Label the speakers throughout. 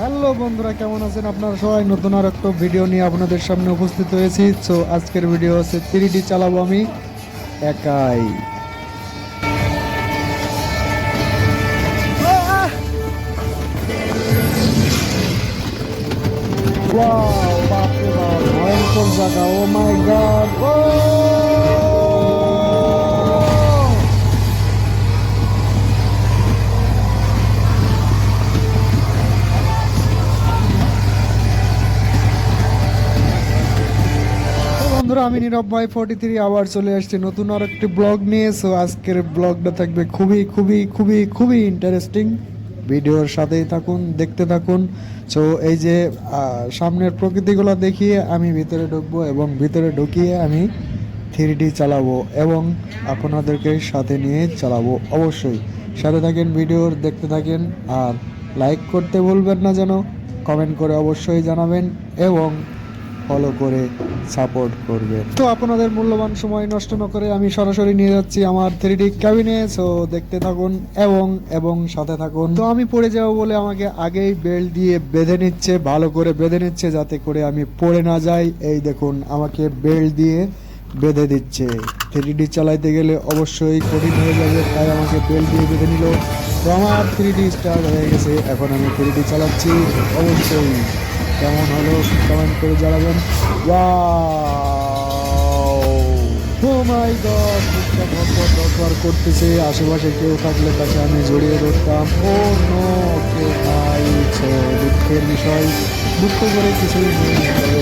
Speaker 1: Hello বন্ধুরা, কেমন আছেন আপনারা সবাই? নতুন আর একটা ভিডিও নিয়ে আপনাদের সামনে উপস্থিত হয়েছি। সো আজকের ভিডিও হচ্ছে থ্রি চালাবো আমি। একাই। ভয়ঙ্কর জায়গা। ও মাই গড ও বন্ধুরা, আমি নীরব ভাই ফোর্টি থ্রি আবার চলে আসছি নতুন আর একটি ব্লগ নিয়ে। সো আজকের ব্লগটা থাকবে খুবই খুবই খুবই খুবই ইন্টারেস্টিং ভিডিওর সাথেই থাকুন, দেখতে থাকুন। সো এই যে সামনের প্রকৃতিগুলো দেখিয়ে আমি ভিতরে ঢুকবো এবং ভিতরে ঢুকিয়ে আমি থ্রি ডি চালাবো এবং আপনাদেরকে সাথে নিয়ে চালাবো অবশ্যই। সাথে থাকেন ভিডিওর, দেখতে থাকেন আর লাইক করতে ভুলবেন না যেন। কমেন্ট করে অবশ্যই জানাবেন এবং ফলো করে সাপোর্ট করবেন তো আপনাদের মূল্যবান সময় নষ্ট না করে আমি সরাসরি নিয়ে যাচ্ছি আমার থ্রি ডি ক্যাবিনে সো দেখতে থাকুন এবং এবং সাথে থাকুন। তো আমি পড়ে যাব বলে আমাকে আগেই বেল্ট দিয়ে বেঁধে নিচ্ছে, ভালো করে বেঁধে নিচ্ছে যাতে করে আমি পড়ে না যাই। এই দেখুন, আমাকে বেল্ট দিয়ে বেঁধে দিচ্ছে। থ্রি ডি চালাইতে গেলে অবশ্যই কঠিন হয়ে যাবে, তাই আমাকে বেল্ট দিয়ে বেঁধে নিল। তো আমার থ্রি ডি স্টার্ট হয়ে গেছে। এখন আমি থ্রি ডি চালাচ্ছি, অবশ্যই। কেমন হলো কমেন্ট করে জানাবেন। মাই গড ধরপর করতেছে, আশেপাশে কেউ থাকলে তাকে আমি জড়িয়ে ধরতাম। ও নো কে নাই দুঃখের বিষয়। দুঃখ করে কিছুই নেই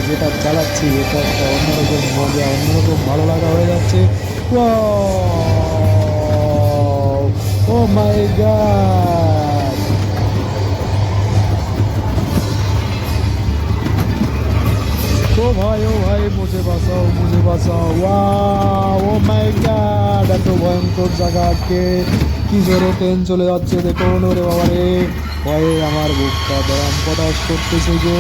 Speaker 1: যেটা চালাচ্ছি, এটা একটা অন্যরকম মজা, অন্যরকম ভালো লাগা হয়ে যাচ্ছে। ও মাই গড ভাই, ও ভাই মুঝে বাঁচাও মুঝে বাঁচাও। ও মাই গড এত ভয়ঙ্কর জায়গাকে কি জোরে ট্রেন চলে যাচ্ছে, দেখুন, ওরে বাবা রে ভয়ে আমার বুকটা ব্যায়াম পটাশ করতেছে গো।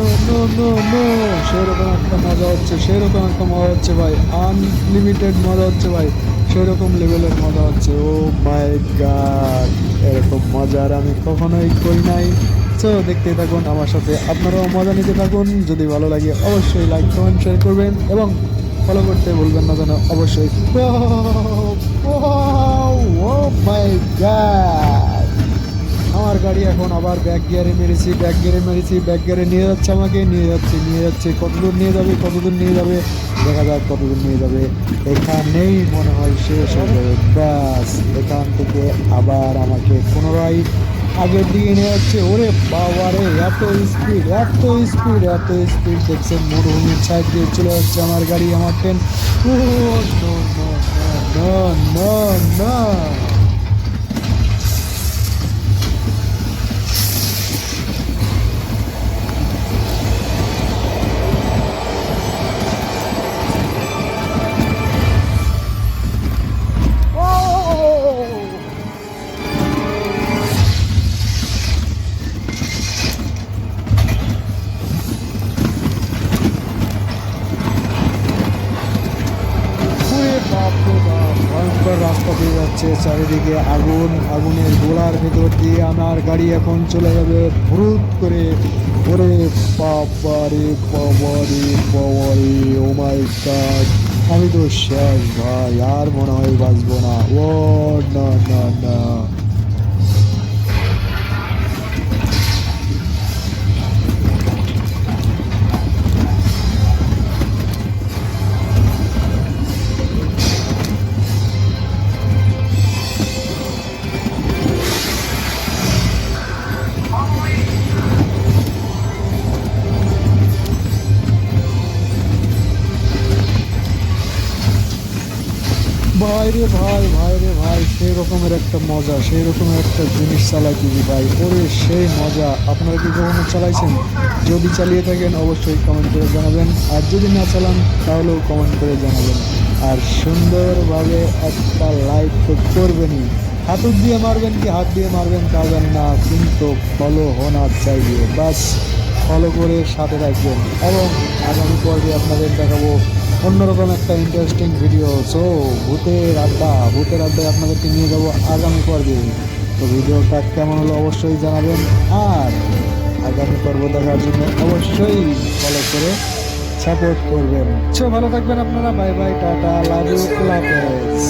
Speaker 1: নো নো নো নো সেরকম একটা মজা হচ্ছে, সেরকম একটা মজা হচ্ছে ভাই। আনলিমিটেড মজা হচ্ছে ভাই, সেরকম লেভেলের মজা হচ্ছে। ও মাই গড এরকম মজা আর আমি কখনোই করি নাই। তো দেখতে থাকুন আমার সাথে, আপনারাও মজা নিতে থাকুন। যদি ভালো লাগে, অবশ্যই লাইক কমেন্ট শেয়ার করবেন এবং ফলো করতে ভুলবেন না যেন অবশ্যই। ও মাই গড আমার গাড়ি এখন আবার ব্যাক গিয়ারে মেরেছি ব্যাক গিয়ারে মেরেছি ব্যাক গিয়ারে নিয়ে যাচ্ছে আমাকে, নিয়ে যাচ্ছে নিয়ে যাচ্ছে, কতদূর নিয়ে যাবে, কতদূর নিয়ে যাবে, দেখা যাক কতদূর নিয়ে যাবে। এখানেই মনে হয় শেষ হয়ে যাবে, ব্যাস, এখান থেকে আবার আমাকে পুনরায় আগের দিকে নিয়ে যাচ্ছে। ওরে বাবারে এত স্পিড এত স্পিড এত স্পিড দেখছেন মরুভূমির সাইড দিয়ে চলে যাচ্ছে আমার গাড়ি, আমার ট্রেন ও নো নো নো নো যাচ্ছে চারিদিকে আগুন, আগুনের গোড়ার ভেতর দিয়ে আমার গাড়ি এখন চলে যাবে ভ্রুত করে। ওরে পাপারে বাবারে বাবারে ও মাই গড। আমি তো শেষ, ভাই, আর মনে হয় বাঁচবো না। ও, না না না। ভাই রে ভাই ভাই রে ভাই সেই রকমের একটা মজা সেই রকমের একটা জিনিস চালাই চালাইতেছি ভাই। ওরে, সেই মজা। আপনারা কি কখনো চালাইছেন? যদি চালিয়ে থাকেন, অবশ্যই কমেন্ট করে জানাবেন। আর যদি না চালান, তাহলেও কমেন্ট করে জানাবেন। আর সুন্দরভাবে একটা লাইক তো করবেনই। হাতুর দিয়ে মারবেন কি হাত দিয়ে মারবেন, তা না, কিন্তু ফলো হোনা চাইবে। বাস ফলো করে সাথে রাখবেন এবং আগামী পর্বে আপনাদের দেখাবো অন্যরকম একটা ইন্টারেস্টিং ভিডিও সো ভূতের আড্ডা, ভূতের আড্ডায় আপনাদেরকে নিয়ে যাব আগামী পর্বে। তো ভিডিওটা কেমন হলো অবশ্যই জানাবেন। আর আগামী পর্ব দেখার জন্য অবশ্যই ফলো করে সাপোর্ট করবেন। সো ভালো থাকবেন আপনারা। Bye bye tata love you হাফেজ